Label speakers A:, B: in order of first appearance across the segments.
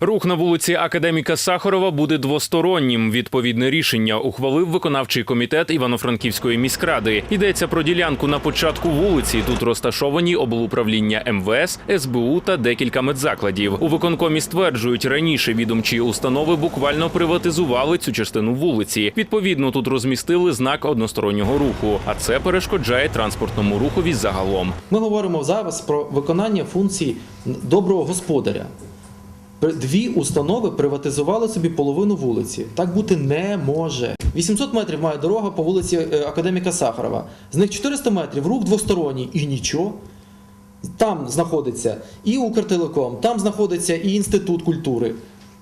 A: Рух на вулиці Академіка Сахарова буде двостороннім. Відповідне рішення ухвалив виконавчий комітет Івано-Франківської міськради. Йдеться про ділянку на початку вулиці. Тут розташовані облуправління МВС, СБУ та декілька медзакладів. У виконкомі стверджують, раніше відомчі установи буквально приватизували цю частину вулиці. Відповідно, тут розмістили знак одностороннього руху, а це перешкоджає транспортному рухові загалом.
B: Ми говоримо зараз про виконання функцій доброго господаря. Дві установи приватизували собі половину вулиці. Так бути не може. 800 метрів має дорога по вулиці е, Академіка Сахарова. З них 400 метрів рух двосторонній і нічого. Там знаходиться і Укртелеком, там знаходиться і інститут культури.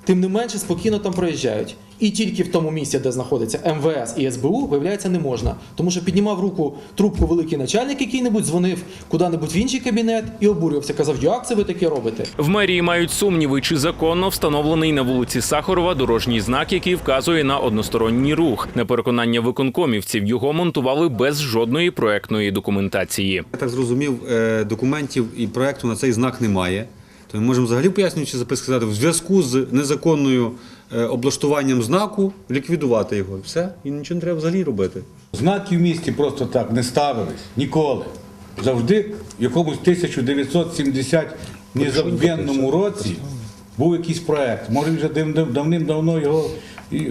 B: Тим не менше спокійно там проїжджають. І тільки в тому місці, де знаходиться МВС і СБУ, виявляється, не можна. Тому що піднімав руку трубку великий начальник який-небудь, дзвонив куди-небудь в інший кабінет і обурювався. Казав, як це ви таке робите?
A: В мерії мають сумніви, чи законно встановлений на вулиці Сахарова дорожній знак, який вказує на односторонній рух. На переконання виконкомівців його монтували без жодної проектної документації.
C: Я так зрозумів, е, документів і проекту на цей знак немає. То ми можемо взагалі пояснюючи запис сказати, в зв'язку з незаконною е, облаштуванням знаку ліквідувати його. Все, і нічого не треба взагалі робити.
D: Знаки в місті просто так не ставились ніколи. Завжди в якомусь 1970 незабвенному році був якийсь проект. Може вже дав- дав- давним-давно його е,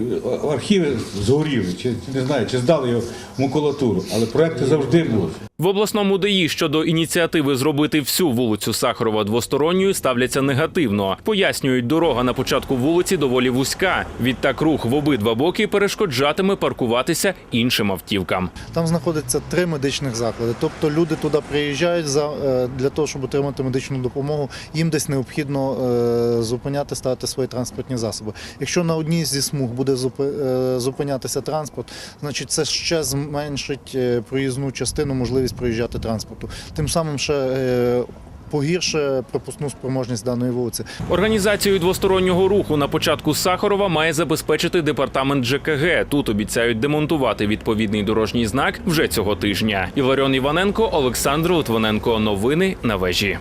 D: архіви згоріли, чи чи не знаю, чи здали його в макулатуру. Але проекти завжди були.
A: В обласному ДАІ щодо ініціативи зробити всю вулицю Сахарова двосторонньою ставляться негативно. Пояснюють, дорога на початку вулиці доволі вузька. Відтак рух в обидва боки перешкоджатиме паркуватися іншим автівкам.
E: Там знаходиться три медичних заклади. Тобто люди туди приїжджають е, для того, щоб отримати медичну допомогу. Їм десь необхідно е, зупиняти, ставити свої транспортні засоби. Якщо на одній зі смуг буде е, зупинятися транспорт, значить це ще зменшить проїзну частину, можливість проїжджати транспорту. Тим самим ще е, погірше пропускну спроможність даної вулиці.
A: Організацію двостороннього руху на початку Сахарова має забезпечити департамент ЖКГ. Тут обіцяють демонтувати відповідний дорожній знак вже цього тижня. Іларіон Іваненко, Олександр Литвиненко. Новини на вежі.